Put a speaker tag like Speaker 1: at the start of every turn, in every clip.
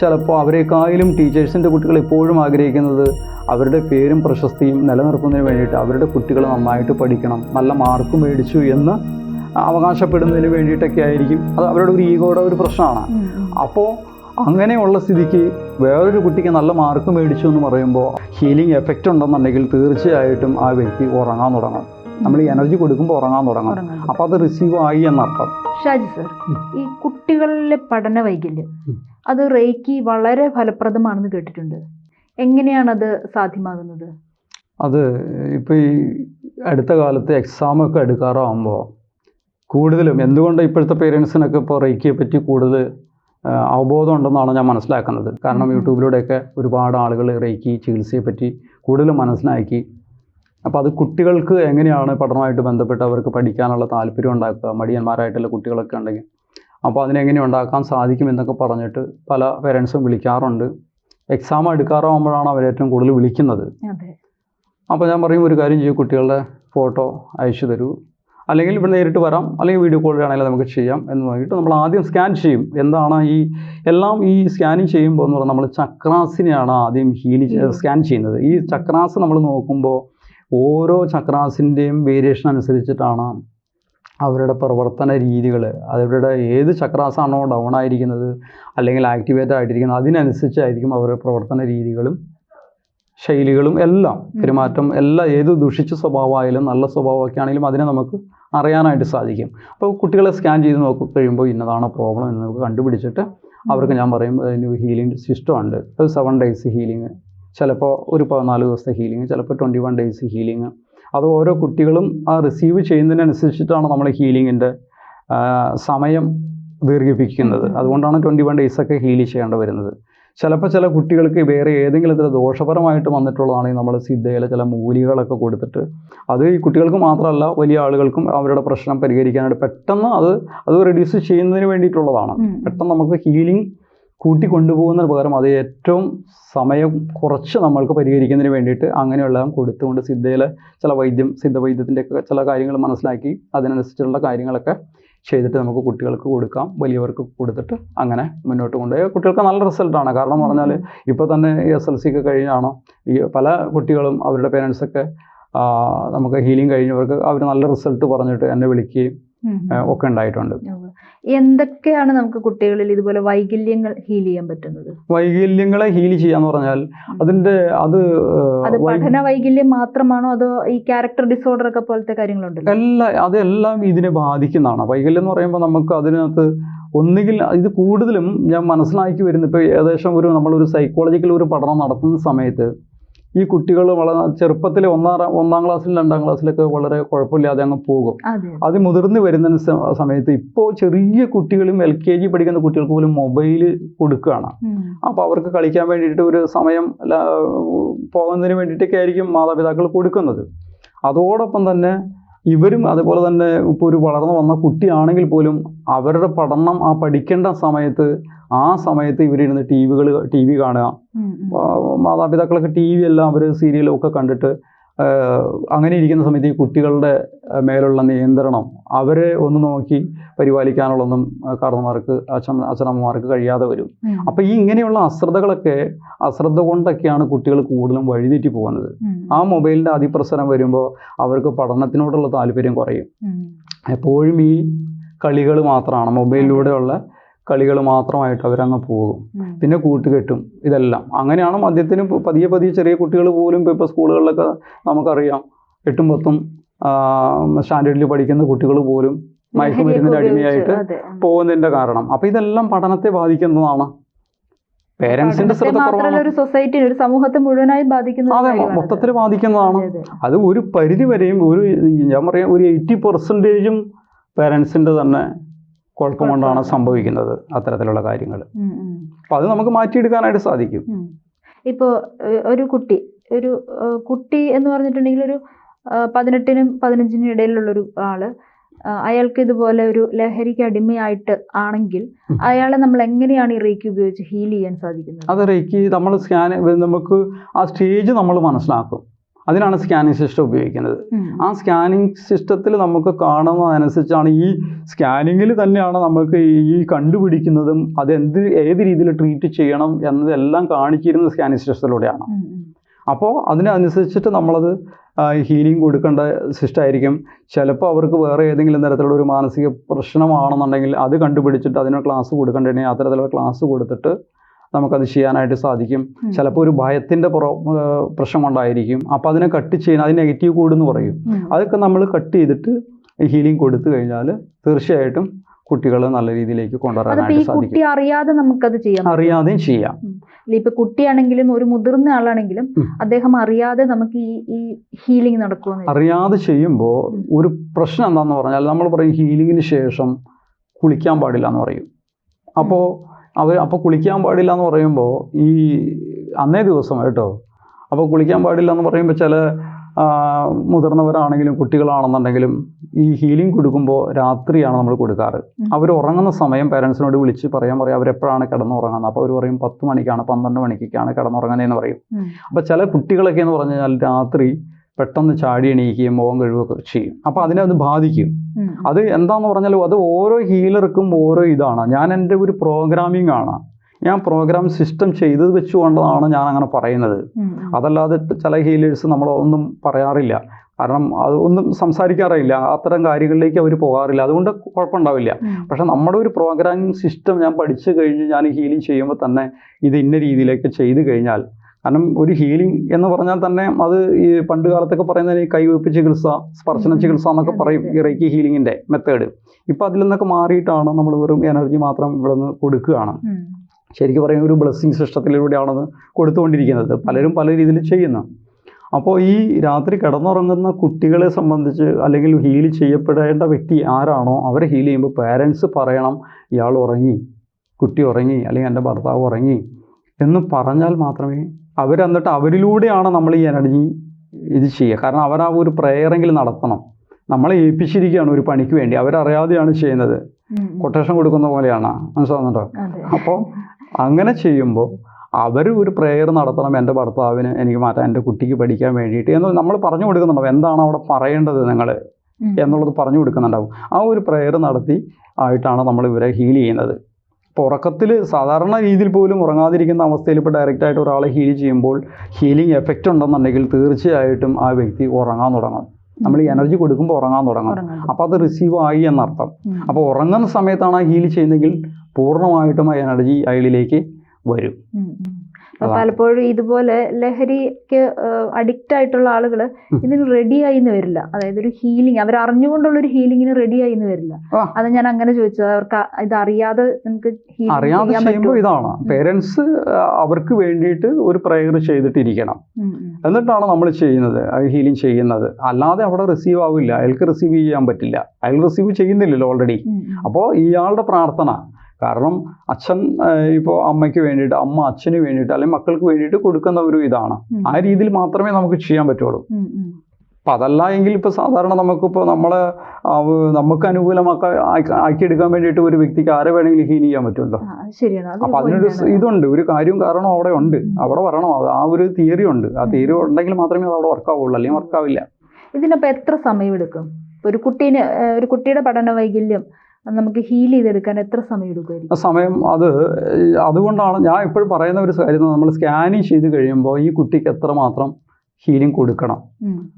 Speaker 1: ചിലപ്പോൾ അവരെക്കായാലും ടീച്ചേഴ്സിന്റെ കുട്ടികൾ എപ്പോഴും ആഗ്രഹിക്കുന്നത് അവരുടെ പേരും പ്രശസ്തിയും നിലനിർത്തുന്നതിന് വേണ്ടിയിട്ട് അവരുടെ കുട്ടികൾ നന്നായിട്ട് പഠിക്കണം നല്ല മാർക്ക് മേടിച്ചു എന്ന് അവകാശപ്പെടുന്നതിന് വേണ്ടിയിട്ടൊക്കെ ആയിരിക്കും. അത് അവരുടെ ഒരു ഈഗോയുടെ ഒരു പ്രശ്നമാണ്. അപ്പോൾ അങ്ങനെയുള്ള സ്ഥിതിക്ക് വേറൊരു കുട്ടിക്ക് നല്ല മാർക്ക് മേടിച്ചു എന്ന് പറയുമ്പോൾ ഹീലിംഗ് എഫക്റ്റ് ഉണ്ടെന്നുണ്ടെങ്കിൽ തീർച്ചയായിട്ടും ആ വ്യക്തി ഉറങ്ങാൻ തുടങ്ങും. നമ്മൾ ഈ എനർജി കൊടുക്കുമ്പോൾ ഉറങ്ങാൻ തുടങ്ങും. അപ്പോൾ അത് റിസീവ് ആയി എന്നർത്ഥം.
Speaker 2: ഷാജി സർ ഈ കുട്ടികളിലെ പഠന വൈകല്യം. അത് റേക്കി വളരെ ഫലപ്രദമാണെന്ന് കേട്ടിട്ടുണ്ട്. എങ്ങനെയാണത് സാധ്യമാകുന്നത്?
Speaker 1: അത് ഇപ്പോൾ ഈ അടുത്ത കാലത്ത് എക്സാമൊക്കെ എടുക്കാറാകുമ്പോൾ കൂടുതലും എന്തുകൊണ്ട് ഇപ്പോഴത്തെ പേരൻസിനൊക്കെ ഇപ്പോൾ റേക്കിയെ പറ്റി കൂടുതൽ അവബോധം ഉണ്ടെന്നാണ് ഞാൻ മനസ്സിലാക്കുന്നത്. കാരണം. യൂട്യൂബിലൂടെയൊക്കെ ഒരുപാട് ആളുകൾ റേക്കി ചികിത്സയെ പറ്റി കൂടുതൽ മനസ്സിലാക്കി. അപ്പോൾ അത് കുട്ടികൾക്ക് എങ്ങനെയാണ് പഠനമായിട്ട് ബന്ധപ്പെട്ട് അവർക്ക് പഠിക്കാനുള്ള താല്പര്യം ഉണ്ടാക്കുക? മടിയന്മാരായിട്ടുള്ള കുട്ടികളൊക്കെ ഉണ്ടെങ്കിൽ അപ്പോൾ അതിനെങ്ങനെ ഉണ്ടാക്കാൻ സാധിക്കും എന്നൊക്കെ പറഞ്ഞിട്ട് പല പേരൻസും വിളിക്കാറുണ്ട്. എക്സാം എടുക്കാറാകുമ്പോഴാണ് അവർ ഏറ്റവും കൂടുതൽ വിളിക്കുന്നത്. അപ്പോൾ ഞാൻ പറയും ഒരു കാര്യം ചെയ്യും കുട്ടികളുടെ ഫോട്ടോ അയച്ചു തരൂ. അല്ലെങ്കിൽ ഇവിടെ നേരിട്ട് വരാം അല്ലെങ്കിൽ വീഡിയോ കോൾ വേണമെങ്കിൽ നമുക്ക് ചെയ്യാം എന്ന് പറഞ്ഞിട്ട് നമ്മൾ ആദ്യം സ്കാൻ ചെയ്യും. എന്താണ് ഈ എല്ലാം ഈ സ്കാനിങ് ചെയ്യുമ്പോൾ എന്ന് പറഞ്ഞാൽ നമ്മൾ ചക്രാസിനെയാണ് ആദ്യം ഹീൽ
Speaker 2: ചെയ്ത്
Speaker 1: സ്കാൻ ചെയ്യുന്നത്. ഈ ചക്രാസ് നമ്മൾ നോക്കുമ്പോൾ ഓരോ ചക്രാസിന്റെയും വേരിയേഷൻ അനുസരിച്ചിട്ടാണ് അവരുടെ പ്രവർത്തന രീതികൾ അവരുടെ ഏത് ചക്രാസാണോ ഡൗൺ ആയിരിക്കുന്നത് അല്ലെങ്കിൽ ആക്ടിവേറ്റ് ആയിട്ടിരിക്കുന്നത് അതിനനുസരിച്ചായിരിക്കും അവരുടെ പ്രവർത്തന രീതികളും ശൈലികളും എല്ലാം പെരുമാറ്റം എല്ലാം ഏത് ദുഷിച്ച സ്വഭാവമായാലും നല്ല സ്വഭാവമൊക്കെ ആണെങ്കിലും അതിനെ നമുക്ക് അറിയാനായിട്ട് സാധിക്കും. അപ്പോൾ കുട്ടികളെ സ്കാൻ ചെയ്ത് നോക്കി കഴിയുമ്പോൾ ഇന്നതാണ് പ്രോബ്ലം എന്ന് നമുക്ക് കണ്ടുപിടിച്ചിട്ട് അവർക്ക് ഞാൻ പറയും അതിന് ഹീലിംഗ് സിസ്റ്റം ഉണ്ട്. ഒരു സെവൻ ഡേയ്സ് ഹീലിംഗ് ചിലപ്പോൾ ഒരു പതിനാല് ദിവസത്തെ ഹീലിംഗ് ചിലപ്പോൾ ട്വന്റി വൺ ഡേയ്സ് ഹീലിംഗ് അത് ഓരോ കുട്ടികളും ആ റിസീവ് ചെയ്യുന്നതിനനുസരിച്ചിട്ടാണ് നമ്മൾ ഹീലിങ്ങിന്റെ സമയം ദീർഘിപ്പിക്കുന്നത്. അതുകൊണ്ടാണ് ട്വന്റി വൺ ഡേയ്സൊക്കെ ഹീൽ ചെയ്യേണ്ടി വരുന്നത്. ചിലപ്പോൾ ചില കുട്ടികൾക്ക് വേറെ ഏതെങ്കിലും തരം ദോഷപരമായിട്ട് വന്നിട്ടുള്ളതാണെങ്കിൽ നമ്മൾ സിദ്ധയിലെ ചില മൂലികളൊക്കെ കൊടുത്തിട്ട് അത് ഈ കുട്ടികൾക്ക് മാത്രമല്ല വലിയ ആളുകൾക്കും അവരുടെ പ്രശ്നം പരിഹരിക്കാനായിട്ട് പെട്ടെന്ന് അത് അത് റെഡ്യൂസ് ചെയ്യുന്നതിന് വേണ്ടിയിട്ടുള്ളതാണ്. പെട്ടെന്ന് നമുക്ക് ഹീലിംഗ് കൂട്ടി കൊണ്ടുപോകുന്നതിന് പകരം അത് ഏറ്റവും സമയം കുറച്ച് നമ്മൾക്ക് പരിഹരിക്കുന്നതിന് വേണ്ടിയിട്ട് അങ്ങനെയുള്ളതും കൊടുത്തുകൊണ്ട് സിദ്ധയിലെ ചില വൈദ്യം സിദ്ധവൈദ്യത്തിന്റെ ഒക്കെ ചില കാര്യങ്ങൾ മനസ്സിലാക്കി അതിനനുസരിച്ചുള്ള കാര്യങ്ങളൊക്കെ ചെയ്തിട്ട് നമുക്ക് കുട്ടികൾക്ക് കൊടുക്കാം. വലിയവർക്ക് കൊടുത്തിട്ട് അങ്ങനെ മുന്നോട്ട് കൊണ്ടുപോയി. കുട്ടികൾക്ക് നല്ല റിസൾട്ടാണ്. കാരണം പറഞ്ഞാൽ ഇപ്പോൾ തന്നെ എസ് എൽ സി ഒക്കെ കഴിഞ്ഞാണോ ഈ പല കുട്ടികളും അവരുടെ പേരൻസൊക്കെ നമുക്ക് ഹീലിംഗ് കഴിഞ്ഞവർക്ക് അവർ നല്ല റിസൾട്ട് പറഞ്ഞിട്ട് എന്നെ വിളിക്കുകയും ഒക്കെ ഉണ്ടായിട്ടുണ്ട്.
Speaker 2: എന്തൊക്കെയാണ് നമുക്ക് കുട്ടികളിൽ ഇതുപോലെ വൈകല്യങ്ങൾ ഹീൽ ചെയ്യാൻ പറ്റുന്നത്?
Speaker 1: വൈകല്യങ്ങളെ ഹീൽ ചെയ്യാന്ന് പറഞ്ഞാൽ അതിന്റെ അത്
Speaker 2: അത് പഠന വൈകല്യം മാത്രമാണോ അതോ ഈ ക്യാരക്ടർ ഡിസോർഡർ ഒക്കെ പോലത്തെ കാര്യങ്ങളുണ്ടല്ലോ?
Speaker 1: എല്ലാ അതെല്ലാം ഇതിനെ ബാധിക്കുന്നതാണ്. വൈകല്യം എന്ന് പറയുമ്പോൾ നമുക്ക് അതിനകത്ത് ഒന്നുകിൽ ഇത് കൂടുതലും ഞാൻ മനസ്സിലാക്കി വരുന്ന ഇപ്പോൾ ഏകദേശം ഒരു നമ്മളൊരു സൈക്കോളജിക്കൽ ഒരു പഠനം നടത്തുന്ന സമയത്ത് ഈ കുട്ടികൾ വളരെ ചെറുപ്പത്തിൽ ഒന്നാം ഒന്നാം ക്ലാസ്സിലും രണ്ടാം ക്ലാസ്സിലൊക്കെ വളരെ കുഴപ്പമില്ലാതെ അങ്ങ് പോകും.
Speaker 2: അത്.
Speaker 1: മുതിർന്ന് വരുന്ന സമയത്ത് ഇപ്പോൾ ചെറിയ കുട്ടികളും എൽ കെ ജി പഠിക്കുന്ന കുട്ടികൾക്ക് പോലും മൊബൈൽ കൊടുക്കുകയാണ്. അപ്പോൾ അവർക്ക് കളിക്കാൻ വേണ്ടിയിട്ട് ഒരു സമയം പോകുന്നതിന് വേണ്ടിയിട്ടൊക്കെ ആയിരിക്കും മാതാപിതാക്കൾ കൊടുക്കുന്നത്. അതോടൊപ്പം തന്നെ ഇവരും അതുപോലെ തന്നെ ഇപ്പോൾ ഒരു വളർന്നു വന്ന കുട്ടിയാണെങ്കിൽ പോലും അവരുടെ പഠനം ആ പഠിക്കേണ്ട സമയത്ത് ആ സമയത്ത് ഇവരിരുന്ന് ടി വികൾ ടി വി കാണുക. മാതാപിതാക്കളൊക്കെ ടി വി എല്ലാം അവർ സീരിയലും ഒക്കെ കണ്ടിട്ട് അങ്ങനെ ഇരിക്കുന്ന സമയത്ത് ഈ കുട്ടികളുടെ മേലുള്ള നിയന്ത്രണം അവരെ ഒന്ന് നോക്കി പരിപാലിക്കാനുള്ളൊന്നും ആ, കാരണന്മാർക്ക് അച്ഛൻ അച്ഛനമ്മമാർക്ക് കഴിയാതെ വരും. അപ്പം ഈ ഇങ്ങനെയുള്ള അശ്രദ്ധകളൊക്കെ അശ്രദ്ധ കൊണ്ടൊക്കെയാണ് കുട്ടികൾ കൂടുതലും വഴിതെറ്റി പോകുന്നത്. ആ മൊബൈലിന്റെ അതിപ്രസരം വരുമ്പോൾ അവർക്ക് പഠനത്തിനോടുള്ള താല്പര്യം കുറയും. എപ്പോഴും ഈ കളികൾ മാത്രമാണ് മൊബൈലിലൂടെയുള്ള കളികൾ മാത്രമായിട്ട് അവരങ്ങ് പോകും. പിന്നെ കൂട്ടുകെട്ടും ഇതെല്ലാം. അങ്ങനെയാണ് മദ്യത്തിന് പതിയെ പതിയെ ചെറിയ കുട്ടികൾ പോലും ഇപ്പോൾ ഇപ്പോൾ സ്കൂളുകളിലൊക്കെ നമുക്കറിയാം. എട്ടും പത്തും സ്റ്റാൻഡേർഡിൽ പഠിക്കുന്ന കുട്ടികൾ പോലും
Speaker 2: മയക്കുമരുന്നിന്റെ
Speaker 1: അടിമയായിട്ട് പോകുന്നതിന്റെ കാരണം. അപ്പോൾ ഇതെല്ലാം പഠനത്തെ ബാധിക്കുന്നതാണ്. പേരൻസിന്റെ
Speaker 2: ഒരു സൊസൈറ്റി ഒരു സമൂഹത്തെ മുഴുവനായി ബാധിക്കുന്ന ഒരു
Speaker 1: അതെ. മൊത്തത്തിൽ ബാധിക്കുന്നതാണ്.
Speaker 2: അതെ,
Speaker 1: ഒരു പരിധി വരെയും ഒരു ഞാൻ പറയാം ഒരു എയ്റ്റി പെർസെന്റേജും പേരൻസിന്റെ തന്നെ കുഴപ്പം കൊണ്ടാണ്. സംഭവിക്കുന്നത് അത്തരത്തിലുള്ള കാര്യങ്ങൾ. അപ്പോൾ അത് നമുക്ക് മാറ്റിയെടുക്കാനായിട്ട് സാധിക്കും
Speaker 2: ഇപ്പോൾ ഒരു കുട്ടി ഒരു കുട്ടി എന്ന് പറഞ്ഞിട്ടുണ്ടെങ്കിൽ ഒരു പതിനെട്ടിനും പതിനഞ്ചിനും ഇടയിലുള്ളൊരു ആൾ അയാൾക്ക് ഇതുപോലെ ഒരു ലഹരിക്ക് അടിമയായിട്ട് ആണെങ്കിൽ. അയാളെ നമ്മൾ എങ്ങനെയാണ് ഈ റേക്ക് ഉപയോഗിച്ച് ഹീൽ ചെയ്യാൻ സാധിക്കുന്നത്
Speaker 1: അത് റേക്ക് നമ്മൾ സ്കാൻ നമുക്ക് ആ സ്റ്റേജ് നമ്മൾ മനസ്സിലാക്കും അതിനാണ് സ്കാനിങ് സിസ്റ്റം ഉപയോഗിക്കുന്നത്. ആ സ്കാനിങ് സിസ്റ്റത്തിൽ നമുക്ക് കാണുന്നതനുസരിച്ചാണ് ഈ സ്കാനിങ്ങിൽ തന്നെയാണ് നമുക്ക് ഈ കണ്ടുപിടിക്കുന്നതും അത് എന്ത് ഏത് രീതിയിൽ ട്രീറ്റ് ചെയ്യണം എന്നതെല്ലാം കാണിച്ചിരുന്നത് സ്കാനിങ് സിസ്റ്റത്തിലൂടെയാണ്. അപ്പോൾ അതിനനുസരിച്ചിട്ട് നമ്മളത് ഹീലിംഗ് കൊടുക്കേണ്ട സിസ്റ്റം ആയിരിക്കും. ചിലപ്പോൾ അവർക്ക് വേറെ ഏതെങ്കിലും തരത്തിലുള്ള ഒരു മാനസിക പ്രശ്നമാണെന്നുണ്ടെങ്കിൽ അത് കണ്ടുപിടിച്ചിട്ട് അതിന് ക്ലാസ് കൊടുക്കേണ്ടതിന് അത്തരത്തിലുള്ള ക്ലാസ് കൊടുത്തിട്ട് നമുക്കത് ചെയ്യാനായിട്ട് സാധിക്കും. ചിലപ്പോൾ ഒരു ഭയത്തിന്റെ പുറ പ്രശ്നം കൊണ്ടായിരിക്കും അപ്പോൾ അതിനെ കട്ട് ചെയ്യുന്ന അത് നെഗറ്റീവ് കോഡ് എന്ന് പറയും. അതൊക്കെ നമ്മൾ കട്ട് ചെയ്തിട്ട് ഹീലിംഗ് കൊടുത്തു കഴിഞ്ഞാൽ തീർച്ചയായിട്ടും കുട്ടികൾ നല്ല രീതിയിലേക്ക് കൊണ്ടുവരാനായിട്ട് സാധിക്കും.
Speaker 2: അറിയാതെ നമുക്കത് ചെയ്യാം
Speaker 1: അറിയാതെയും ചെയ്യാം.
Speaker 2: ഇപ്പൊ കുട്ടിയാണെങ്കിലും ഒരു മുതിർന്ന ആളാണെങ്കിലും അദ്ദേഹം അറിയാതെ നമുക്ക് ഈ ഈ ഹീലിംഗ് നടക്കുമെന്ന്
Speaker 1: അറിയാതെ ചെയ്യുമ്പോൾ ഒരു പ്രശ്നം എന്താന്ന് പറഞ്ഞാൽ നമ്മൾ പറയും ഹീലിങ്ങിന് ശേഷം കുളിക്കാൻ പാടില്ല എന്ന് പറയും. അപ്പോൾ അവർ അപ്പോൾ കുളിക്കാൻ പാടില്ല എന്ന് പറയുമ്പോൾ ഈ അന്നേ ദിവസം കേട്ടോ. അപ്പോൾ കുളിക്കാൻ പാടില്ല എന്ന് പറയുമ്പോൾ ചില മുതിർന്നവരാണെങ്കിലും കുട്ടികളാണെന്നുണ്ടെങ്കിലും ഈ ഹീലിംഗ് കൊടുക്കുമ്പോൾ രാത്രിയാണ് നമ്മൾ കൊടുക്കാറ്. അവർ ഉറങ്ങുന്ന സമയം പേരൻസിനോട് വിളിച്ച് പറയാൻ പറയും അവരെപ്പോഴാണ് കിടന്നുറങ്ങുന്നത്? അപ്പോൾ അവർ പറയും പത്ത് മണിക്കാണ് പന്ത്രണ്ട് മണിക്കൊക്കെയാണ് കിടന്നുറങ്ങുന്നതെന്ന് പറയും. അപ്പോൾ ചില കുട്ടികളൊക്കെ എന്ന് പറഞ്ഞു കഴിഞ്ഞാൽ രാത്രി പെട്ടെന്ന് ചാടി എണീക്കുകയും മുഖം കഴിവൊക്കെ ചെയ്യും. അപ്പോൾ അതിനെ അത് ബാധിക്കും. അത് എന്താന്ന് പറഞ്ഞാൽ അത് ഓരോ ഹീലർക്കും ഓരോ ഇതാണ്. ഞാൻ എന്റെ ഒരു പ്രോഗ്രാമിംഗ് ആണ്. ഞാൻ പ്രോഗ്രാം സിസ്റ്റം ചെയ്തത് വെച്ചുകൊണ്ടാണ് ഞാൻ അങ്ങനെ പറയുന്നത്. അതല്ലാതെ ചില ഹീലേഴ്സ് നമ്മൾ ഒന്നും പറയാറില്ല. കാരണം അത് ഒന്നും സംസാരിക്കാറില്ല അത്തരം കാര്യങ്ങളിലേക്ക് അവർ പോകാറില്ല. അതുകൊണ്ട് കുഴപ്പമുണ്ടാവില്ല. പക്ഷെ നമ്മുടെ ഒരു പ്രോഗ്രാമിംഗ് സിസ്റ്റം ഞാൻ പഠിച്ചു കഴിഞ്ഞ് ഞാൻ ഹീലിംഗ് ചെയ്യുമ്പോൾ തന്നെ ഇത് ഇന്ന രീതിയിലേക്ക് ചെയ്തു കഴിഞ്ഞാൽ കാരണം ഒരു ഹീലിംഗ് എന്ന് പറഞ്ഞാൽ തന്നെ അത് ഈ പണ്ട് കാലത്തൊക്കെ പറയുന്നത് ഈ കൈവയ്പ്പ് ചികിത്സ സ്പർശന ചികിത്സ എന്നൊക്കെ പറയും ഈ റേക്കി ഹീലിങ്ങിന്റെ മെത്തേഡ് ഇപ്പം അതിൽ നിന്നൊക്കെ മാറിയിട്ടാണ് നമ്മൾ വെറും എനർജി മാത്രം ഇവിടെ നിന്ന് കൊടുക്കുകയാണ്. ശരിക്കും പറയുന്ന ഒരു ബ്ലെസ്സിങ് സിസ്റ്റത്തിലൂടെയാണത് കൊടുത്തുകൊണ്ടിരിക്കുന്നത്. പലരും പല രീതിയിൽ ചെയ്യുന്നു. അപ്പോൾ ഈ രാത്രി കിടന്നുറങ്ങുന്ന കുട്ടികളെ സംബന്ധിച്ച് അല്ലെങ്കിൽ ഹീൽ ചെയ്യപ്പെടേണ്ട വ്യക്തി ആരാണോ അവരെ ഹീൽ ചെയ്യുമ്പോൾ പേരൻസ് പറയണം ഇയാൾ ഉറങ്ങി കുട്ടി ഉറങ്ങി അല്ലെങ്കിൽ എന്റെ ഭർത്താവ് ഉറങ്ങി എന്ന് പറഞ്ഞാൽ മാത്രമേ അവരെന്നിട്ട് അവരിലൂടെയാണ് നമ്മൾ ഈ എനർജി ഇത് ചെയ്യുക. കാരണം അവർ ആ ഒരു പ്രേയറെങ്കിലും നടത്തണം. നമ്മളെ ഏൽപ്പിച്ചിരിക്കുകയാണ് ഒരു പണിക്ക് വേണ്ടി. അവരറിയാതെയാണ് ചെയ്യുന്നത്. കൊട്ടേഷൻ കൊടുക്കുന്ന പോലെയാണ്. മനസ്സിലാവുന്നുണ്ടോ? അപ്പോൾ അങ്ങനെ ചെയ്യുമ്പോൾ അവർ ഒരു പ്രെയർ നടത്തണം. എന്റെ ഭർത്താവിന് എനിക്ക് മാറ്റാൻ എന്റെ കുട്ടിക്ക് പഠിക്കാൻ വേണ്ടിയിട്ട് എന്ന് നമ്മൾ പറഞ്ഞു കൊടുക്കുന്നുണ്ടാവും എന്താണ് അവിടെ പറയേണ്ടത് നിങ്ങൾ. എന്നുള്ളത് പറഞ്ഞു കൊടുക്കുന്നുണ്ടാവും. ആ ഒരു പ്രെയർ നടത്തി ആയിട്ടാണ് നമ്മൾ ഇവരെ ഹീൽ ചെയ്യുന്നത്. ഇപ്പോൾ ഉറക്കത്തിൽ സാധാരണ രീതിയിൽ പോലും ഉറങ്ങാതിരിക്കുന്ന അവസ്ഥയിൽ ഇപ്പോൾ ഡയറക്റ്റായിട്ട് ഒരാളെ ഹീൽ ചെയ്യുമ്പോൾ ഹീലിംഗ് എഫക്റ്റ് ഉണ്ടെന്നുണ്ടെങ്കിൽ തീർച്ചയായിട്ടും ആ വ്യക്തി ഉറങ്ങാൻ തുടങ്ങും. നമ്മൾ ഈ എനർജി കൊടുക്കുമ്പോൾ ഉറങ്ങാൻ തുടങ്ങും. അപ്പോൾ അത് റിസീവ് ആയി എന്നർത്ഥം. അപ്പോൾ ഉറങ്ങുന്ന സമയത്താണ് ആ ഹീൽ ചെയ്യുന്നതെങ്കിൽ പൂർണമായിട്ടും ആ എനർജി അയാളിലേക്ക് വരും.
Speaker 2: അപ്പൊ പലപ്പോഴും ഇതുപോലെ ലഹരിക്ക് അഡിക്റ്റ് ആയിട്ടുള്ള ആളുകൾ. ഇതിന് റെഡി ആയിന്ന് വരില്ല. അതായത് ഒരു ഹീലിംഗ് അവർ അറിഞ്ഞുകൊണ്ടുള്ള ഒരു ഹീലിംഗിന് റെഡി ആയിന്ന് വരില്ല അത് ഞാൻ അങ്ങനെ ചോദിച്ചത് അവർക്ക് ഇത് അറിയാതെ നമുക്ക്
Speaker 1: അറിയാതെ ചെയ്യുമ്പോൾ? ഇതാണ്. പേരൻസ് അവർക്ക് വേണ്ടിയിട്ട് ഒരു പ്രയർ ചെയ്തിട്ടിരിക്കണം. എന്നിട്ടാണ് നമ്മൾ ചെയ്യുന്നത് ഹീലിംഗ് ചെയ്യുന്നത്. അല്ലാതെ അവിടെ റിസീവ് ആവില്ല. അയാൾക്ക് റിസീവ് ചെയ്യാൻ പറ്റില്ല. അയാൾ റിസീവ് ചെയ്യുന്നില്ലല്ലോ ഓൾറെഡി. അപ്പോൾ ഇയാളുടെ പ്രാർത്ഥന കാരണം അച്ഛൻ ഇപ്പോൾ അമ്മയ്ക്ക് വേണ്ടിയിട്ട് അമ്മ അച്ഛന് വേണ്ടിയിട്ട് അല്ലെങ്കിൽ മക്കൾക്ക് വേണ്ടിയിട്ട് കൊടുക്കുന്ന ഒരു ഇതാണ്. ആ രീതിയിൽ മാത്രമേ നമുക്ക് ചെയ്യാൻ പറ്റുള്ളൂ. അപ്പം അതല്ല എങ്കിൽ ഇപ്പോൾ സാധാരണ നമുക്കിപ്പോൾ നമ്മളെ നമുക്ക് അനുകൂലമാക്കാൻ ആക്കി- ആക്കിയെടുക്കാൻ വേണ്ടിയിട്ട് ഒരു വ്യക്തിക്ക് ആരെ വേണമെങ്കിലും ഹീൽ ചെയ്യാൻ പറ്റുമല്ലോ. അപ്പം അതിനൊരു ഇതുണ്ട്. ഒരു കാര്യവും കാരണവും അവിടെ ഉണ്ട്. അവിടെ വരണം. അത് ആ ഒരു തിയറി ഉണ്ട്. ആ തിയറി ഉണ്ടെങ്കിൽ മാത്രമേ അത് അവിടെ വർക്കാവുള്ളൂ അല്ലെങ്കിൽ വർക്കാവില്ല
Speaker 2: ഇതിനപ്പോ എത്ര സമയം എടുക്കും ഒരു കുട്ടീനെ ഒരു കുട്ടിയുടെ പഠന വൈകല്യം നമുക്ക് ഹീൽ ചെയ്തെടുക്കാൻ എത്ര സമയം എടുക്കുമായിരിക്കും?
Speaker 1: സമയം അത് അതുകൊണ്ടാണ് ഞാൻ ഇപ്പോഴും പറയുന്ന ഒരു കാര്യം നമ്മൾ സ്കാനിങ് ചെയ്ത് കഴിയുമ്പോൾ ഈ കുട്ടിക്ക് എത്രമാത്രം ഹീലിംഗ് കൊടുക്കണം.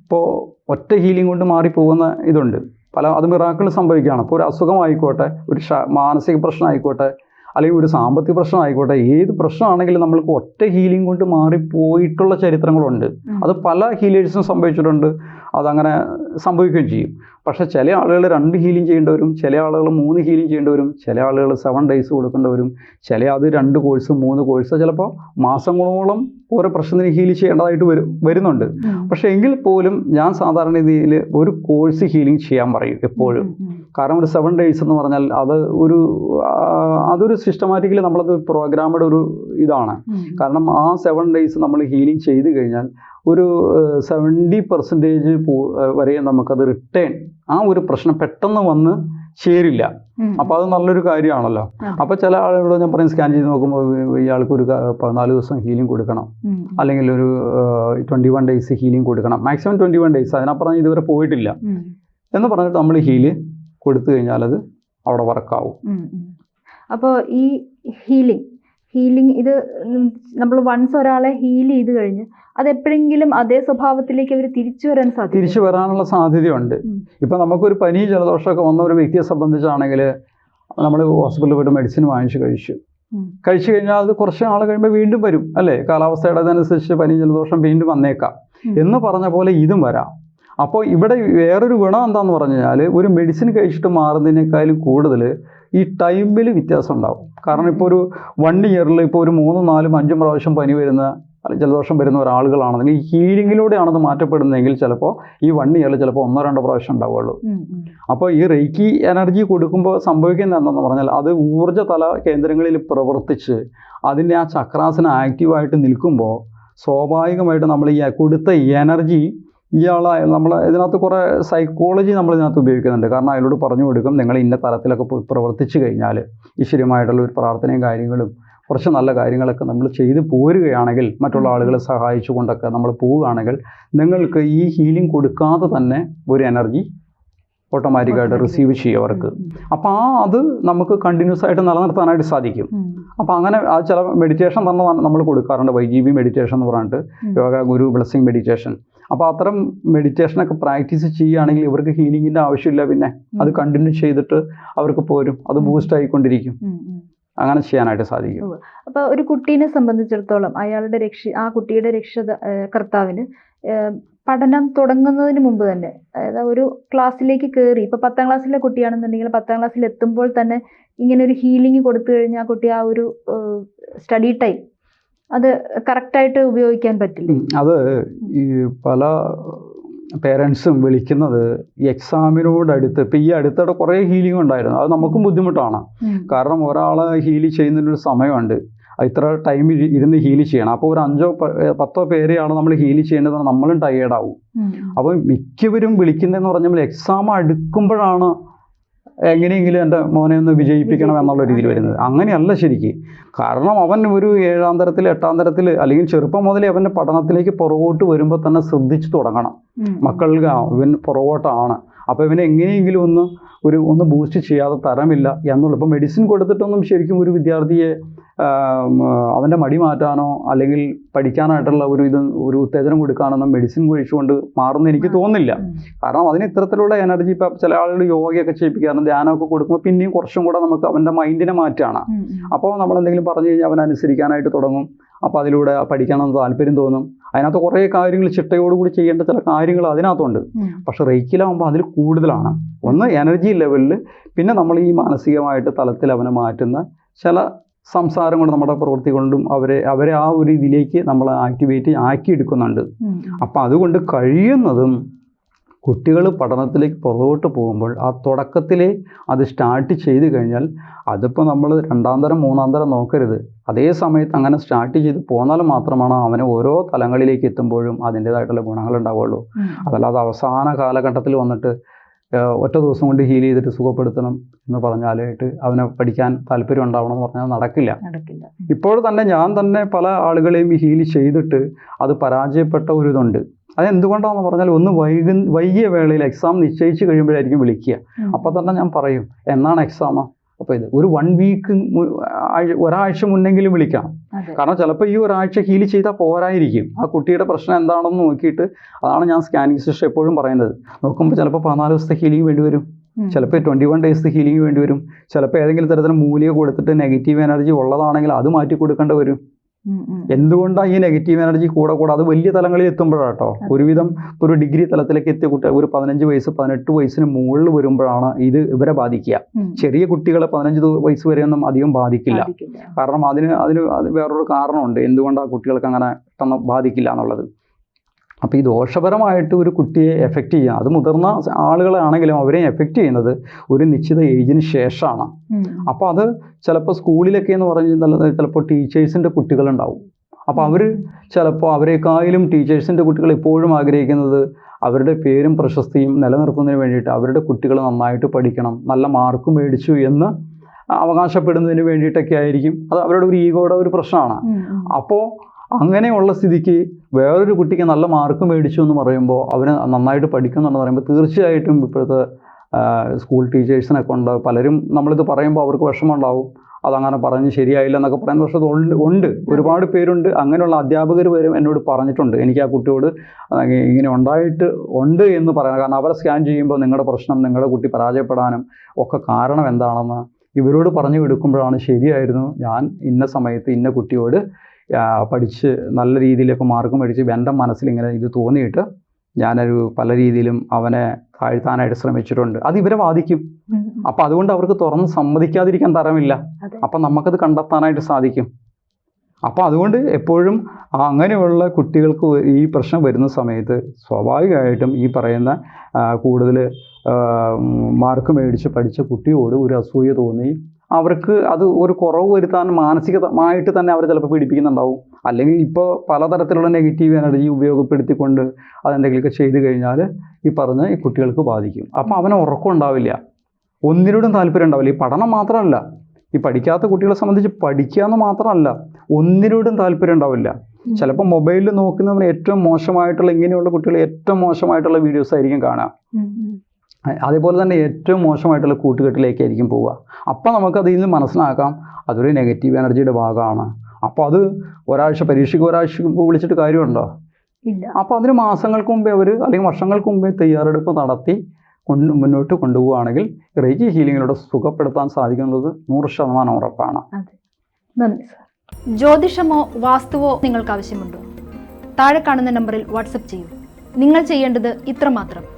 Speaker 1: ഇപ്പോൾ ഒറ്റ ഹീലിംഗ് കൊണ്ട് മാറിപ്പോകുന്ന ഇതുണ്ട്. പല അത് മിറാക്കിൾ സംഭവിക്കുകയാണ്. ഇപ്പോൾ ഒരു അസുഖമായിക്കോട്ടെ ഒരു മാനസിക പ്രശ്നം ആയിക്കോട്ടെ അല്ലെങ്കിൽ ഒരു സാമ്പത്തിക പ്രശ്നം ആയിക്കോട്ടെ ഏത് പ്രശ്നമാണെങ്കിലും നമ്മൾക്ക് ഒറ്റ ഹീലിംഗ് കൊണ്ട് മാറിപ്പോയിട്ടുള്ള ചരിത്രങ്ങളുണ്ട്. അത് പല ഹീലേഴ്സും സംഭവിച്ചിട്ടുണ്ട്. അതങ്ങനെ സംഭവിക്കുകയും ചെയ്യും പക്ഷേ ചില ആളുകൾ രണ്ട് ഹീലിംഗ് ചെയ്യേണ്ടവരും ചില ആളുകൾ മൂന്ന് ഹീലിംഗ് ചെയ്യേണ്ടവരും ചില ആളുകൾ സെവൻ ഡേയ്സ് കൊടുക്കേണ്ടവരും ചില അത് രണ്ട് കോഴ്സ് മൂന്ന് കോഴ്സ് ചിലപ്പോൾ മാസങ്ങളോളം ഓരോ പ്രശ്നത്തിന് ഹീൽ ചെയ്യേണ്ടതായിട്ട് വരും വരുന്നുണ്ട്. പക്ഷേ എങ്കിൽ പോലും ഞാൻ സാധാരണ രീതിയിൽ ഒരു കോഴ്സ് ഹീലിംഗ് ചെയ്യാൻ പറയും എപ്പോഴും. കാരണം ഒരു സെവൻ ഡേയ്സ് എന്ന് പറഞ്ഞാൽ അത് ഒരു അതൊരു സിസ്റ്റമാറ്റിക്കലി നമ്മളത് പ്രോഗ്രാമുടെ ഒരു ഇതാണ്. കാരണം ആ സെവൻ ഡേയ്സ് നമ്മൾ ഹീലിംഗ് ചെയ്ത് കഴിഞ്ഞാൽ ഒരു സെവന്റി പെർസെന്റേജ് വരെ നമുക്കത് റിട്ടേൺ ആ ഒരു പ്രശ്നം പെട്ടെന്ന് വന്ന് ചേരില്ല.
Speaker 2: അപ്പം
Speaker 1: അപ്പോൾ അത് നല്ലൊരു കാര്യമാണല്ലോ.
Speaker 2: അപ്പം
Speaker 1: അപ്പോൾ ചില ആളുകളോട് ഞാൻ പറയും സ്കാൻ ചെയ്ത് നോക്കുമ്പോൾ ഇയാൾക്ക് ഒരു പതിനാല് ദിവസം ഹീലിംഗ് കൊടുക്കണം. അല്ലെങ്കിൽ ഒരു ട്വന്റി വൺ ഡേയ്സ് ഹീലിംഗ് കൊടുക്കണം. മാക്സിമം ട്വന്റി വൺ ഡേയ്സ് അതിനപ്പുറം ഇതുവരെ പോയിട്ടില്ല. എന്ന് പറഞ്ഞിട്ട് നമ്മൾ ഹീൽ കൊടുത്തു കഴിഞ്ഞാൽ അത് അവിടെ വർക്കാവും.
Speaker 2: അപ്പോൾ ഈ ഹീലിംഗ് ഹീലിംഗ് ഇത് നമ്മൾ വൺസ് ഒരാളെ ഹീൽ ചെയ്ത് കഴിഞ്ഞ് അത് എപ്പോഴെങ്കിലും അതേ സ്വഭാവത്തിലേക്ക് അവർ തിരിച്ചു വരാൻ സാധ്യത
Speaker 1: തിരിച്ചു വരാനുള്ള സാധ്യതയുണ്ട്. ഇപ്പം നമുക്കൊരു പനി ജലദോഷമൊക്കെ വന്ന ഒരു വ്യക്തിയെ സംബന്ധിച്ചാണെങ്കിൽ നമ്മൾ ഹോസ്പിറ്റലിൽ പോയിട്ട് മെഡിസിൻ വാങ്ങിച്ച് കഴിച്ചു. കഴിച്ചു കഴിഞ്ഞാൽ അത് കുറച്ച് നാൾ കഴിയുമ്പോൾ വീണ്ടും വരും അല്ലേ? കാലാവസ്ഥയുടെ അതനുസരിച്ച് പനി ജലദോഷം വീണ്ടും വന്നേക്കാം. എന്ന് പറഞ്ഞ പോലെ ഇതും വരാം. അപ്പോൾ ഇവിടെ വേറൊരു ഗുണം എന്താണെന്ന് പറഞ്ഞു കഴിഞ്ഞാൽ ഒരു മെഡിസിൻ കഴിച്ചിട്ട് മാറുന്നതിനേക്കാളും കൂടുതൽ ഈ ടൈമിൽ വ്യത്യാസം ഉണ്ടാവും കാരണം ഇപ്പോൾ ഒരു വൺ ഇയറിൽ ഇപ്പോൾ ഒരു മൂന്നും നാലും അഞ്ചും പ്രാവശ്യം പനി വരുന്ന അല്ലെങ്കിൽ ജലദോഷം വരുന്ന ഒരാളുകളാണെന്നെങ്കിൽ ഈ ഹീലിങ്ങിലൂടെയാണ് അത് മാറ്റപ്പെടുന്നതെങ്കിൽ ചിലപ്പോൾ ഈ വൺ ഇയറിൽ ചിലപ്പോൾ ഒന്നോ രണ്ടോ പ്രാവശ്യം ഉണ്ടാവുള്ളൂ
Speaker 2: ഉം, ഉം.
Speaker 1: അപ്പോൾ ഈ റേക്കി എനർജി കൊടുക്കുമ്പോൾ സംഭവിക്കുന്നത് എന്താണെന്ന് പറഞ്ഞാൽ അത് ഊർജ തല കേന്ദ്രങ്ങളിൽ പ്രവർത്തിച്ച് അതിന്റെ ആ ചക്രാസന ആക്റ്റീവായിട്ട് നിൽക്കുമ്പോൾ സ്വാഭാവികമായിട്ട് നമ്മൾ ഈ കൊടുത്ത എനർജി ഇയാളെ നമ്മൾ ഇതിനകത്ത് കുറേ സൈക്കോളജി നമ്മൾ ഇതിനകത്ത് ഉപയോഗിക്കുന്നുണ്ട്. കാരണം അയാളോട് പറഞ്ഞു കൊടുക്കും നിങ്ങൾ ഇന്ന തലത്തിലൊക്കെ പ്രവർത്തിച്ചു കഴിഞ്ഞാൽ ഈശ്വര്യമായിട്ടുള്ള ഒരു പ്രാർത്ഥനയും കാര്യങ്ങളും കുറച്ച് നല്ല കാര്യങ്ങളൊക്കെ നമ്മൾ ചെയ്തു പോരുകയാണെങ്കിൽ മറ്റുള്ള ആളുകളെ സഹായിച്ചുകൊണ്ടൊക്കെ നമ്മൾ പോവുകയാണെങ്കിൽ നിങ്ങൾക്ക് ഈ ഹീലിംഗ് കൊടുക്കാതെ തന്നെ ഒരു എനർജി ഓട്ടോമാറ്റിക്കായിട്ട് റിസീവ് ചെയ്യും അവർക്ക്. അപ്പോൾ ആ അത് നമുക്ക് കണ്ടിന്യൂസ് ആയിട്ട് നിലനിർത്താനായിട്ട് സാധിക്കും. അപ്പോൾ അങ്ങനെ ആ ചില മെഡിറ്റേഷൻ തന്നെ നമ്മൾ കൊടുക്കാറുണ്ട്. വൈ ജി ബി മെഡിറ്റേഷൻ എന്ന് പറഞ്ഞിട്ട്. യോഗ ഗുരു ബ്ലെസ്സിങ് മെഡിറ്റേഷൻ അപ്പോൾ അത്തരം മെഡിറ്റേഷനൊക്കെ പ്രാക്ടീസ് ചെയ്യുകയാണെങ്കിൽ ഇവർക്ക് ഹീലിങ്ങിന്റെ ആവശ്യമില്ല പിന്നെ. അത് കണ്ടിന്യൂ ചെയ്തിട്ട് അവർക്ക് പോരും. അത്. ബൂസ്റ്റ് ആയിക്കൊണ്ടിരിക്കും. അങ്ങനെ ചെയ്യാനായിട്ട് സാധിക്കും.
Speaker 2: അപ്പോൾ ഒരു കുട്ടീനെ സംബന്ധിച്ചിടത്തോളം അയാളുടെ രക്ഷ ആ കുട്ടിയുടെ രക്ഷ കർത്താവിന് പഠനം തുടങ്ങുന്നതിന് മുമ്പ് തന്നെ അതായത് ഒരു ക്ലാസ്സിലേക്ക് കയറി ഇപ്പോൾ പത്താം ക്ലാസ്സിലെ കുട്ടിയാണെന്നുണ്ടെങ്കിൽ പത്താം ക്ലാസ്സിൽ എത്തുമ്പോൾ തന്നെ ഇങ്ങനെ ഒരു ഹീലിംഗ് കൊടുത്തു കഴിഞ്ഞാൽ ആ കുട്ടി ആ ഒരു സ്റ്റഡി ടൈം അത് കറക്റ്റായിട്ട് ഉപയോഗിക്കാൻ പറ്റില്ല.
Speaker 1: അത് ഈ പല പേരൻസും വിളിക്കുന്നത് എക്സാമിനോടടുത്ത് ഇപ്പം ഈ അടുത്തിടെ കുറേ ഹീലിംഗ് ഉണ്ടായിരുന്നു. അത് നമുക്കും ബുദ്ധിമുട്ടാണ്. കാരണം ഒരാളെ ഹീൽ ചെയ്യുന്നതിനൊരു സമയമുണ്ട്. ഇത്ര ടൈം ഇരുന്ന് ഹീൽ ചെയ്യണം. അപ്പോൾ ഒരു അഞ്ചോ പത്തോ പേരെയാണ് നമ്മൾ ഹീൽ ചെയ്യേണ്ടത് നമ്മളും ടയേർഡ്
Speaker 2: ആവും.
Speaker 1: അപ്പോൾ മിക്കവരും വിളിക്കുന്നതെന്ന് പറഞ്ഞാൽ എക്സാം അടുക്കുമ്പോഴാണ് എങ്ങനെയെങ്കിലും എന്റെ മോനെ ഒന്ന് വിജയിപ്പിക്കണം എന്നുള്ള രീതിയിൽ വരുന്നത്. അങ്ങനെയല്ല ശരിക്ക്. കാരണം അവൻ ഒരു ഏഴാം തരത്തിൽ എട്ടാം തരത്തിൽ അല്ലെങ്കിൽ ചെറുപ്പം മുതലേ അവന്റെ പഠനത്തിലേക്ക് പുറകോട്ട് വരുമ്പോൾ തന്നെ ശ്രദ്ധിച്ചു തുടങ്ങണം. മക്കൾക്ക് ഇവൻ പുറകോട്ടാണ്. അപ്പോൾ ഇവനെ എങ്ങനെയെങ്കിലും ഒന്ന് ഒരു ഒന്ന് ബൂസ്റ്റ് ചെയ്യാതെ തരമില്ല എന്നുള്ള. ഇപ്പോൾ മെഡിസിൻ കൊടുത്തിട്ടൊന്നും ശരിക്കും ഒരു വിദ്യാർത്ഥിയെ അവന്റെ മടി മാറ്റാനോ അല്ലെങ്കിൽ പഠിക്കാനായിട്ടുള്ള ഒരു ഇത് ഒരു ഉത്തേജനം കൊടുക്കാനൊന്നും മെഡിസിൻ കഴിച്ചുകൊണ്ട് മാറുന്ന എനിക്ക് തോന്നുന്നില്ല. കാരണം അതിന് ഇത്തരത്തിലുള്ള എനർജി ഇപ്പം ചില ആളുകൾ യോഗയൊക്കെ ചെയ്യിപ്പിക്കാറുണ്ട് ധ്യാനമൊക്കെ കൊടുക്കുമ്പോൾ പിന്നെയും കുറച്ചും കൂടെ നമുക്ക് അവന്റെ മൈൻഡിനെ മാറ്റാണ്. അപ്പോൾ നമ്മൾ എന്തെങ്കിലും പറഞ്ഞു കഴിഞ്ഞാൽ അവൻ അനുസരിക്കാനായിട്ട് തുടങ്ങും. അപ്പോൾ അതിലൂടെ പഠിക്കാനെന്ന് താല്പര്യം തോന്നും. അതിനകത്ത് കുറേ കാര്യങ്ങൾ ചിട്ടയോടുകൂടി ചെയ്യേണ്ട ചില കാര്യങ്ങൾ അതിനകത്തുണ്ട്.
Speaker 2: പക്ഷേ
Speaker 1: പക്ഷെ റേക്കിലാവുമ്പോൾ അതിൽ കൂടുതലാണ്. ഒന്ന് എനർജി ലെവലിൽ പിന്നെ നമ്മൾ ഈ മാനസികമായിട്ട് തലത്തിൽ അവനെ മാറ്റുന്ന ചില സംസാരം കൊണ്ട് നമ്മുടെ പ്രവൃത്തി കൊണ്ടും അവരെ അവരെ ആ ഒരു ഇതിലേക്ക് നമ്മൾ ആക്ടിവേറ്റ് ആക്കിയെടുക്കുന്നുണ്ട്. അപ്പം അതുകൊണ്ട് കഴിയുന്നതും കുട്ടികൾ പഠനത്തിലേക്ക് പുറകോട്ട് പോകുമ്പോൾ ആ തുടക്കത്തിലെ അത് സ്റ്റാർട്ട് ചെയ്ത് കഴിഞ്ഞാൽ അതിപ്പോൾ നമ്മൾ രണ്ടാം തരം മൂന്നാം തരം നോക്കരുത് അതേ സമയത്ത് അങ്ങനെ സ്റ്റാർട്ട് ചെയ്ത് പോന്നാൽ മാത്രമാണ് അവന് ഓരോ തലങ്ങളിലേക്ക് എത്തുമ്പോഴും അതിന്റേതായിട്ടുള്ള ഗുണങ്ങൾ ഉണ്ടാവുള്ളൂ. അതല്ലാതെ അവസാന കാലഘട്ടത്തിൽ വന്നിട്ട് ഒറ്റ ദിവസം കൊണ്ട് ഹീൽ ചെയ്തിട്ട് സുഖപ്പെടുത്തണം എന്ന് പറഞ്ഞാലായിട്ട് അവനെ പഠിക്കാൻ താല്പര്യം ഉണ്ടാവണം എന്ന് പറഞ്ഞാൽ നടക്കില്ല. ഇപ്പോൾ തന്നെ ഞാൻ തന്നെ പല ആളുകളെയും ഹീൽ ചെയ്തിട്ട് അത് പരാജയപ്പെട്ട ഒരു ഇതുണ്ട്. അതെന്തുകൊണ്ടാണെന്ന് പറഞ്ഞാൽ ഒന്ന് വൈകു വൈകിയ വേളയിൽ എക്സാം നിശ്ചയിച്ച് കഴിയുമ്പോഴായിരിക്കും വിളിക്കുക. അപ്പോൾ തന്നെ ഞാൻ പറയും എന്നാണ് എക്സാം അപ്പോൾ ഇത് ഒരു വൺ വീക്ക് ഒരാഴ്ച മുന്നെങ്കിലും വിളിക്കണം. കാരണം ചിലപ്പോൾ ഈ ഒരാഴ്ച ഹീൽ ചെയ്താൽ പോരായിരിക്കും. ആ കുട്ടിയുടെ പ്രശ്നം എന്താണെന്ന് നോക്കിയിട്ട് അതാണ് ഞാൻ സ്കാനിങ് സിസ്റ്റം എപ്പോഴും പറയുന്നത്. നോക്കുമ്പോൾ ചിലപ്പോൾ പതിനാല് ദിവസത്തെ ഹീലിംഗ് വേണ്ടി വരും. ചിലപ്പോൾ ട്വന്റി വൺ ഡേയ്സ് ഹീലിംഗ് വേണ്ടി വരും. ചിലപ്പോൾ ഏതെങ്കിലും തരത്തിൽ മൂലിക കൊടുത്തിട്ട് നെഗറ്റീവ് എനർജി ഉള്ളതാണെങ്കിൽ അത് മാറ്റി കൊടുക്കേണ്ടി വരും. എന്തുകൊണ്ടാണ് ഈ നെഗറ്റീവ് എനർജി കൂടെ കൂടെ? അത് വലിയ തലങ്ങളിൽ എത്തുമ്പോഴാട്ടോ. ഒരുവിധം ഒരു ഡിഗ്രി തലത്തിലേക്ക് എത്തിയ കുട്ടി ഒരു പതിനഞ്ച് വയസ്സ് പതിനെട്ട് വയസ്സിന് മുകളിൽ വരുമ്പോഴാണ് ഇത് ഇവരെ ബാധിക്കുക. ചെറിയ കുട്ടികളെ പതിനഞ്ച് വയസ്സ് വരെയൊന്നും അധികം ബാധിക്കില്ല. കാരണം അതിന് അതിന് അത് വേറൊരു കാരണമുണ്ട്. എന്തുകൊണ്ടാണ് കുട്ടികൾക്ക് അങ്ങനെ പെട്ടെന്ന് ബാധിക്കില്ല എന്നുള്ളത്? അപ്പോൾ ഈ ദോഷപരമായിട്ട് ഒരു കുട്ടിയെ എഫക്റ്റ് ചെയ്യുക അത് മുതിർന്ന ആളുകളാണെങ്കിലും അവരെ എഫക്റ്റ് ചെയ്യുന്നത് ഒരു നിശ്ചിത ഏജിന് ശേഷമാണ്. അപ്പോൾ അത് ചിലപ്പോൾ സ്കൂളിലൊക്കെ എന്ന് പറഞ്ഞു കഴിഞ്ഞാൽ ചിലപ്പോൾ ടീച്ചേഴ്സിന്റെ കുട്ടികളുണ്ടാവും. അപ്പോൾ അവർ ചിലപ്പോൾ അവരെക്കാളും ടീച്ചേഴ്സിന്റെ കുട്ടികൾ എപ്പോഴും ആഗ്രഹിക്കുന്നത് അവരുടെ പേരും പ്രശസ്തിയും നിലനിർത്തുന്നതിന് വേണ്ടിയിട്ട് അവരുടെ കുട്ടികൾ നന്നായിട്ട് പഠിക്കണം നല്ല മാർക്ക് മേടിച്ചു എന്ന് അവകാശപ്പെടുന്നതിന് വേണ്ടിയിട്ടൊക്കെ ആയിരിക്കും. അത് അവരുടെ ഒരു ഈഗോയുടെ ഒരു പ്രശ്നമാണ്. അപ്പോൾ അങ്ങനെയുള്ള സ്ഥിതിക്ക് വേറൊരു കുട്ടിക്ക് നല്ല മാർക്ക് മേടിച്ചു എന്ന് പറയുമ്പോൾ അവന് നന്നായിട്ട് പഠിക്കുന്നുണ്ടെന്ന് പറയുമ്പോൾ തീർച്ചയായിട്ടും ഇപ്പോഴത്തെ സ്കൂൾ ടീച്ചേഴ്സിനെ കൊണ്ട് പലരും നമ്മളിത് പറയുമ്പോൾ അവർക്ക് വിഷമമുണ്ടാവും. അതങ്ങനെ പറഞ്ഞ് ശരിയായില്ല എന്നൊക്കെ പറയുന്ന പക്ഷേ ഉണ്ട് ഉണ്ട്. ഒരുപാട് പേരുണ്ട്. അങ്ങനെയുള്ള അധ്യാപകർ വരും എന്നോട് പറഞ്ഞിട്ടുണ്ട്. എനിക്ക് ആ കുട്ടിയോട് ഇങ്ങനെ ഉണ്ടായിട്ട് ഉണ്ട് എന്ന് പറയണം കാരണം അവരെ സ്കാൻ ചെയ്യുമ്പോൾ നിങ്ങളുടെ പ്രശ്നം നിങ്ങളുടെ കുട്ടി പരാജയപ്പെടാനും ഒക്കെ കാരണം എന്താണെന്ന് ഇവരോട് പറഞ്ഞു കൊടുക്കുമ്പോഴാണ് ശരിയായിരുന്നു. ഞാൻ ഇന്ന സമയത്ത് ഇന്ന കുട്ടിയോട് പഠിച്ച് നല്ല രീതിയിലൊക്കെ മാർക്ക് മേടിച്ച് എന്റെ മനസ്സിൽ ഇങ്ങനെ ഇത് തോന്നിയിട്ട് ഞാനൊരു പല രീതിയിലും അവനെ താഴ്ത്താനായിട്ട് ശ്രമിച്ചിട്ടുണ്ട് അത് ഇവരെ ബാധിക്കും. അപ്പം അതുകൊണ്ട് അവർക്ക് തുറന്ന് സമ്മതിക്കാതിരിക്കാൻ തരമില്ല. അപ്പം നമുക്കത് കണ്ടെത്താനായിട്ട് സാധിക്കും അപ്പം അതുകൊണ്ട് എപ്പോഴും അങ്ങനെയുള്ള കുട്ടികൾക്ക് ഈ പ്രശ്നം വരുന്ന സമയത്ത് സ്വാഭാവികമായിട്ടും ഈ പറയുന്ന കൂടുതൽ മാർക്ക് മേടിച്ച് പഠിച്ച കുട്ടിയോട് ഒരു അസൂയ തോന്നി അവർക്ക് അത് ഒരു കുറവ് വരുത്താൻ മാനസികമായിട്ട് തന്നെ അവർ ചിലപ്പോൾ പീഡിപ്പിക്കുന്നുണ്ടാവും. അല്ലെങ്കിൽ ഇപ്പോൾ പലതരത്തിലുള്ള നെഗറ്റീവ് എനർജി ഉപയോഗപ്പെടുത്തിക്കൊണ്ട് അതെന്തെങ്കിലുമൊക്കെ ചെയ്തു കഴിഞ്ഞാൽ ഈ പറഞ്ഞ ഈ കുട്ടികൾക്ക് ബാധിക്കും. അപ്പം അവന് ഉറക്കം ഉണ്ടാവില്ല. ഒന്നിനോടും താല്പര്യം ഉണ്ടാവില്ല. ഈ പഠനം മാത്രമല്ല. ഈ പഠിക്കാത്ത കുട്ടികളെ സംബന്ധിച്ച് പഠിക്കുക എന്ന് മാത്രമല്ല. ഒന്നിനോടും താല്പര്യം ഉണ്ടാവില്ല. ചിലപ്പോൾ മൊബൈലിൽ നോക്കുന്നവന് ഏറ്റവും മോശമായിട്ടുള്ള ഇങ്ങനെയുള്ള കുട്ടികൾ ഏറ്റവും മോശമായിട്ടുള്ള വീഡിയോസ് ആയിരിക്കും കാണുക. അതേപോലെ തന്നെ ഏറ്റവും മോശമായിട്ടുള്ള കൂട്ടുകെട്ടിലേക്കായിരിക്കും പോവുക. അപ്പോൾ നമുക്കതിൽ നിന്ന് മനസ്സിലാക്കാം അതൊരു നെഗറ്റീവ് എനർജിയുടെ ഭാഗമാണ്. അപ്പോൾ അത് ഒരാഴ്ച പരീക്ഷയ്ക്ക് ഒരാഴ്ച മുമ്പ് വിളിച്ചിട്ട് കാര്യമുണ്ടോ?
Speaker 2: ഇല്ല.
Speaker 1: അപ്പോൾ അതിന് മാസങ്ങൾക്ക് മുമ്പേ അവർ അല്ലെങ്കിൽ വർഷങ്ങൾക്ക് മുമ്പേ തയ്യാറെടുപ്പ് നടത്തി കൊണ്ട് മുന്നോട്ട് കൊണ്ടുപോവുകയാണെങ്കിൽ റേജി ഹീലിങ്ങിലൂടെ സുഖപ്പെടുത്താൻ സാധിക്കുന്നത് നൂറ് ശതമാനം ഉറപ്പാണ്.
Speaker 2: ജ്യോതിഷമോ വാസ്തുവോ നിങ്ങൾക്ക് ആവശ്യമുണ്ടോ താഴെ കാണുന്ന നമ്പറിൽ വാട്സപ്പ് ചെയ്യൂ. നിങ്ങൾ ചെയ്യേണ്ടത് ഇത്രമാത്രം.